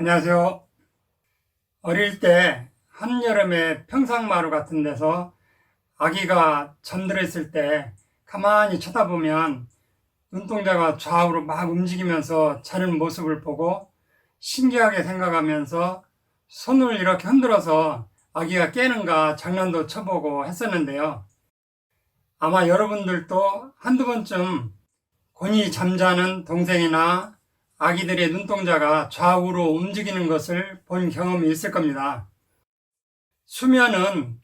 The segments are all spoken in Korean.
안녕하세요. 어릴 때 한여름에 평상마루 같은 데서 아기가 잠들어 있을 때 가만히 쳐다보면 눈동자가 좌우로 막 움직이면서 자는 모습을 보고 신기하게 생각하면서 손을 이렇게 흔들어서 아기가 깨는가 장난도 쳐보고 했었는데요. 아마 여러분들도 한두 번쯤 곤히 잠자는 동생이나 아기들의 눈동자가 좌우로 움직이는 것을 본 경험이 있을 겁니다. 수면은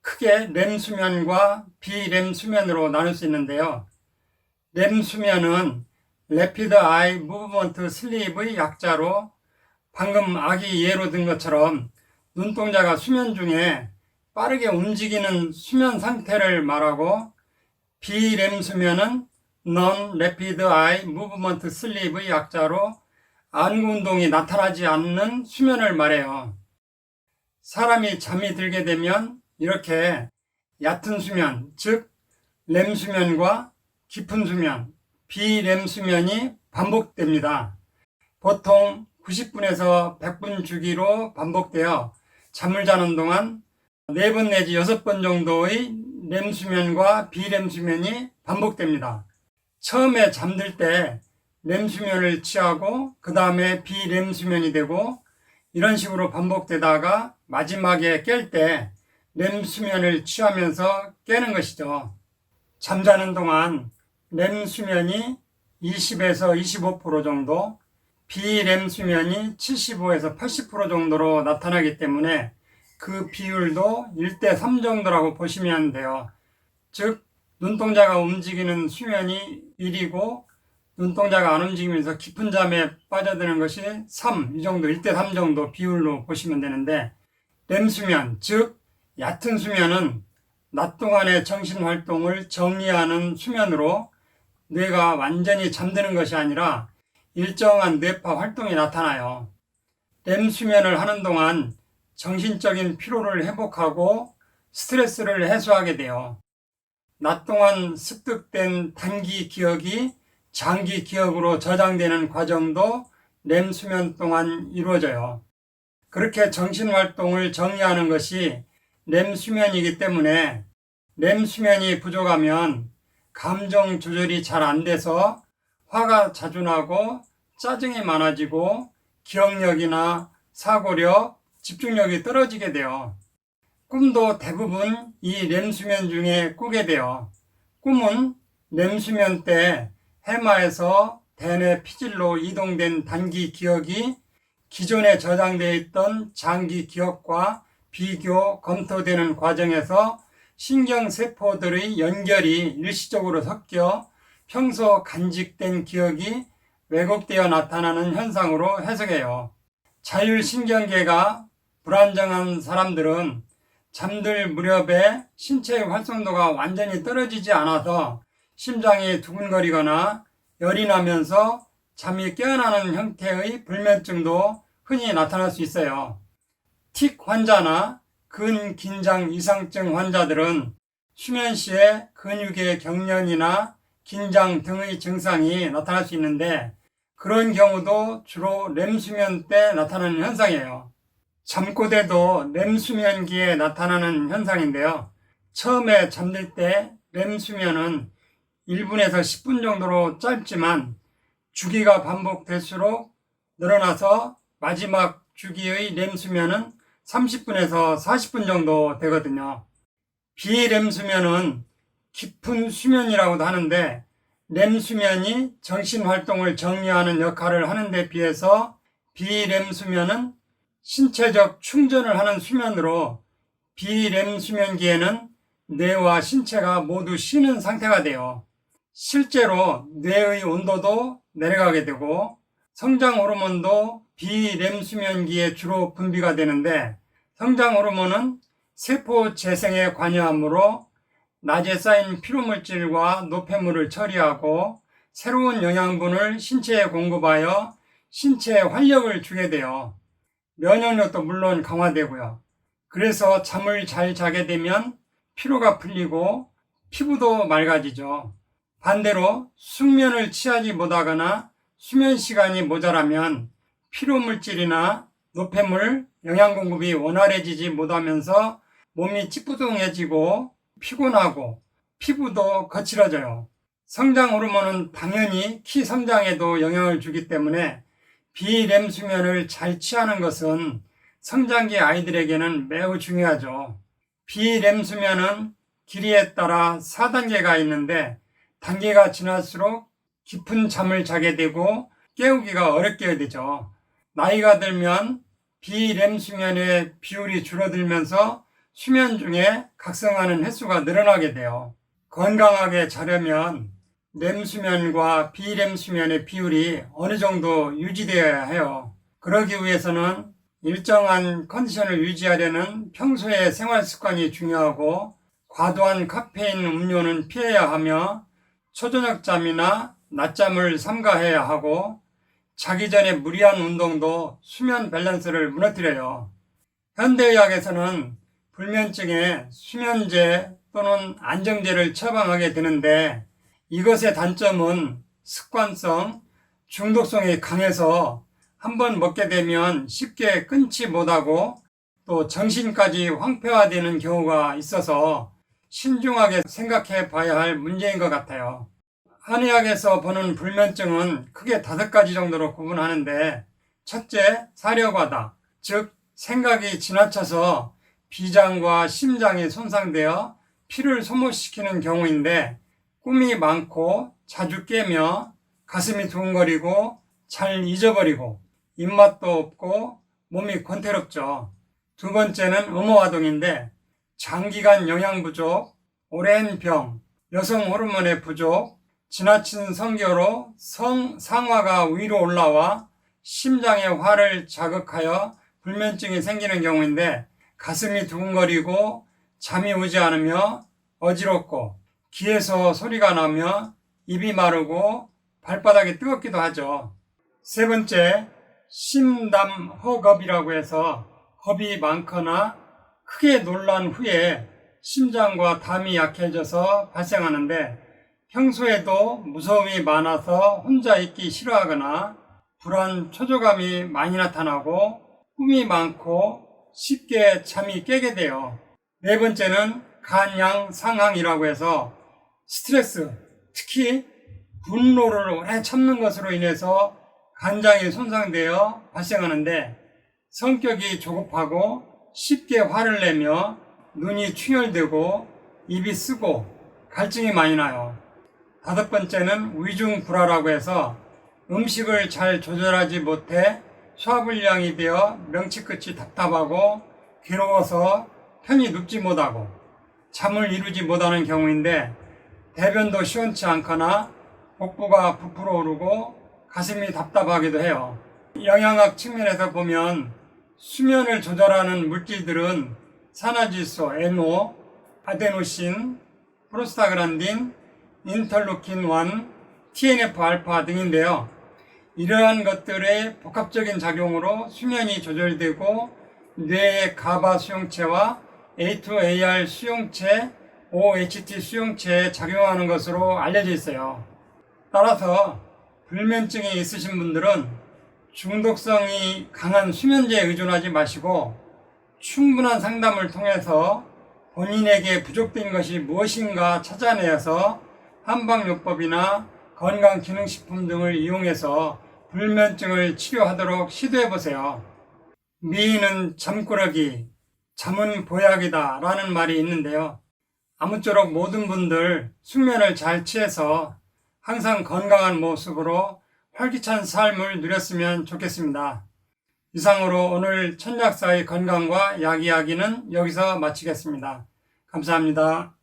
크게 렘 수면과 비렘 수면으로 나눌 수 있는데요. 렘 수면은 Rapid Eye Movement Sleep의 약자로 방금 아기 예로 든 것처럼 눈동자가 수면 중에 빠르게 움직이는 수면 상태를 말하고 비렘 수면은 Non-Rapid Eye Movement Sleep의 약자로 안구 운동이 나타나지 않는 수면을 말해요. 사람이 잠이 들게 되면 이렇게 얕은 수면, 즉, 렘 수면과 깊은 수면, 비렘 수면이 반복됩니다. 보통 90분에서 100분 주기로 반복되어 잠을 자는 동안 4번 내지 6번 정도의 렘 수면과 비렘 수면이 반복됩니다. 처음에 잠들 때 렘 수면을 취하고 그 다음에 비렘 수면이 되고 이런 식으로 반복되다가 마지막에 깰 때 렘 수면을 취하면서 깨는 것이죠. 잠자는 동안 렘 수면이 20에서 25% 정도, 비렘 수면이 75에서 80% 정도로 나타나기 때문에 그 비율도 1대 3 정도라고 보시면 돼요. 즉, 눈동자가 움직이는 수면이 1이고 눈동자가 안 움직이면서 깊은 잠에 빠져드는 것이 3, 이 정도, 1대 3 정도 비율로 보시면 되는데 렘 수면, 즉 얕은 수면은 낮 동안의 정신 활동을 정리하는 수면으로 뇌가 완전히 잠드는 것이 아니라 일정한 뇌파 활동이 나타나요. 렘 수면을 하는 동안 정신적인 피로를 회복하고 스트레스를 해소하게 돼요. 낮 동안 습득된 단기 기억이 장기 기억으로 저장되는 과정도 렘 수면 동안 이루어져요. 그렇게 정신 활동을 정리하는 것이 렘 수면이기 때문에 렘 수면이 부족하면 감정 조절이 잘 안 돼서 화가 자주 나고 짜증이 많아지고 기억력이나 사고력, 집중력이 떨어지게 돼요. 꿈도 대부분 이 렘 수면 중에 꾸게 돼요. 꿈은 렘 수면 때 해마에서 대뇌 피질로 이동된 단기 기억이 기존에 저장되어 있던 장기 기억과 비교, 검토되는 과정에서 신경세포들의 연결이 일시적으로 섞여 평소 간직된 기억이 왜곡되어 나타나는 현상으로 해석해요. 자율신경계가 불안정한 사람들은 잠들 무렵에 신체의 활성도가 완전히 떨어지지 않아서 심장이 두근거리거나 열이 나면서 잠이 깨어나는 형태의 불면증도 흔히 나타날 수 있어요. 틱 환자나 근긴장 이상증 환자들은 수면 시에 근육의 경련이나 긴장 등의 증상이 나타날 수 있는데 그런 경우도 주로 렘 수면 때 나타나는 현상이에요. 잠꼬대도 렘 수면기에 나타나는 현상인데요. 처음에 잠들 때 렘 수면은 1분에서 10분 정도로 짧지만 주기가 반복될수록 늘어나서 마지막 주기의 렘 수면은 30분에서 40분 정도 되거든요. 비렘 수면은 깊은 수면이라고도 하는데 렘 수면이 정신 활동을 정리하는 역할을 하는 데 비해서 비렘 수면은 신체적 충전을 하는 수면으로 비렘 수면기에는 뇌와 신체가 모두 쉬는 상태가 돼요. 실제로 뇌의 온도도 내려가게 되고 성장 호르몬도 비렘 수면기에 주로 분비가 되는데 성장 호르몬은 세포 재생에 관여하므로 낮에 쌓인 피로물질과 노폐물을 처리하고 새로운 영양분을 신체에 공급하여 신체에 활력을 주게 돼요. 면역력도 물론 강화되고요. 그래서 잠을 잘 자게 되면 피로가 풀리고 피부도 맑아지죠. 반대로 숙면을 취하지 못하거나 수면 시간이 모자라면 피로 물질이나 노폐물, 영양 공급이 원활해지지 못하면서 몸이 찌뿌둥해지고 피곤하고 피부도 거칠어져요. 성장 호르몬은 당연히 키 성장에도 영향을 주기 때문에 비렘 수면을 잘 취하는 것은 성장기 아이들에게는 매우 중요하죠. 비렘 수면은 길이에 따라 4단계가 있는데 단계가 지날수록 깊은 잠을 자게 되고 깨우기가 어렵게 되죠. 나이가 들면 비렘 수면의 비율이 줄어들면서 수면 중에 각성하는 횟수가 늘어나게 돼요. 건강하게 자려면 렘 수면과 비렘 수면의 비율이 어느 정도 유지되어야 해요. 그러기 위해서는 일정한 컨디션을 유지하려는 평소의 생활 습관이 중요하고 과도한 카페인 음료는 피해야 하며 초저녁 잠이나 낮잠을 삼가해야 하고 자기 전에 무리한 운동도 수면 밸런스를 무너뜨려요. 현대의학에서는 불면증에 수면제 또는 안정제를 처방하게 되는데 이것의 단점은 습관성, 중독성이 강해서 한번 먹게 되면 쉽게 끊지 못하고 또 정신까지 황폐화되는 경우가 있어서 신중하게 생각해 봐야 할 문제인 것 같아요. 한의학에서 보는 불면증은 크게 다섯 가지 정도로 구분하는데 첫째, 사려과다. 즉, 생각이 지나쳐서 비장과 심장이 손상되어 피를 소모시키는 경우인데 꿈이 많고 자주 깨며 가슴이 두근거리고 잘 잊어버리고 입맛도 없고 몸이 권태롭죠. 두 번째는 음호화동인데 장기간 영양 부족, 오랜 병, 여성 호르몬의 부족, 지나친 성교로 성 상화가 위로 올라와 심장의 화를 자극하여 불면증이 생기는 경우인데 가슴이 두근거리고 잠이 오지 않으며 어지럽고 귀에서 소리가 나며 입이 마르고 발바닥이 뜨겁기도 하죠. 세 번째, 심담허겁이라고 해서 겁이 많거나 크게 놀란 후에 심장과 담이 약해져서 발생하는데 평소에도 무서움이 많아서 혼자 있기 싫어하거나 불안, 초조감이 많이 나타나고 꿈이 많고 쉽게 잠이 깨게 돼요. 네 번째는 간양 상항이라고 해서 스트레스, 특히 분노를 오래 참는 것으로 인해서 간장이 손상되어 발생하는데 성격이 조급하고 쉽게 화를 내며 눈이 충혈되고 입이 쓰고 갈증이 많이 나요. 다섯 번째는 위중불화라고 해서 음식을 잘 조절하지 못해 소화불량이 되어 명치 끝이 답답하고 괴로워서 편히 눕지 못하고 잠을 이루지 못하는 경우인데 대변도 시원치 않거나 복부가 부풀어 오르고 가슴이 답답하기도 해요. 영양학 측면에서 보면 수면을 조절하는 물질들은 산화질소, NO, 아데노신, 프로스타그란딘, 인터루킨1, TNF-알파 등인데요. 이러한 것들의 복합적인 작용으로 수면이 조절되고 뇌의 가바 수용체와 A2AR 수용체, OHT 수용체에 작용하는 것으로 알려져 있어요. 따라서 불면증이 있으신 분들은 중독성이 강한 수면제에 의존하지 마시고 충분한 상담을 통해서 본인에게 부족된 것이 무엇인가 찾아내어서 한방요법이나 건강기능식품 등을 이용해서 불면증을 치료하도록 시도해 보세요. 미인은 잠꾸러기, 잠은 보약이다 라는 말이 있는데요. 아무쪼록 모든 분들 숙면을 잘 취해서 항상 건강한 모습으로 활기찬 삶을 누렸으면 좋겠습니다. 이상으로 오늘 천약사의 건강과 약 이야기는 여기서 마치겠습니다. 감사합니다.